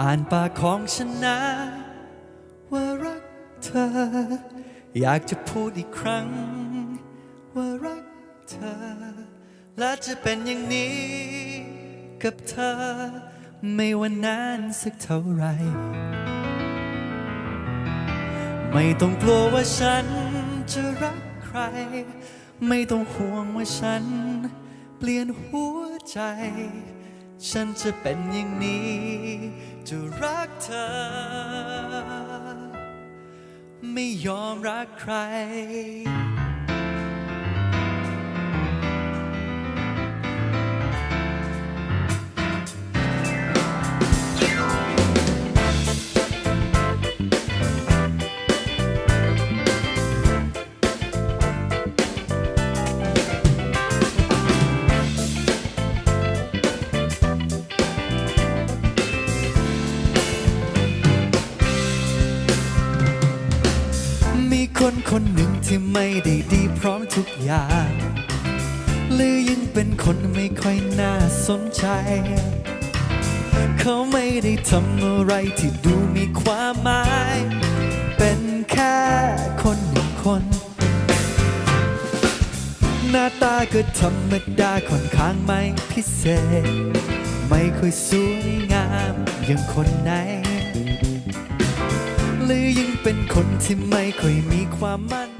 อ่านปากของฉันนะ ว่ารักเธอ อยากจะพูดอีกครั้ง ว่ารักเธอ และจะเป็นอย่างนี้ กับเธอ ไม่ว่านานสักเท่าไหรไม่ต้องกลัวว่าฉันจะรักใคร ไม่ต้องห่วงว่าฉัน เปลี่ยนหัวใจ ฉันจะเป็นอย่างนี้ จะรักเธอ ไม่ยอมรักใคร คนคนหนึ่งที่ไม่ได้ดีพร้อมทุกอย่างหรือยังเป็นคนไม่ค่อยน่าสนใจ เขาไม่ได้ทำอะไรที่ดูมีความหมาย เป็นแค่คนหนึ่งคน หน้าตาก็ธรรมดาค่อนข้างไม่พิเศษ ไม่ค่อยสวยงามอย่างคนไหน หรือยังเป็นคนที่ไม่ค่อยมีความมั่น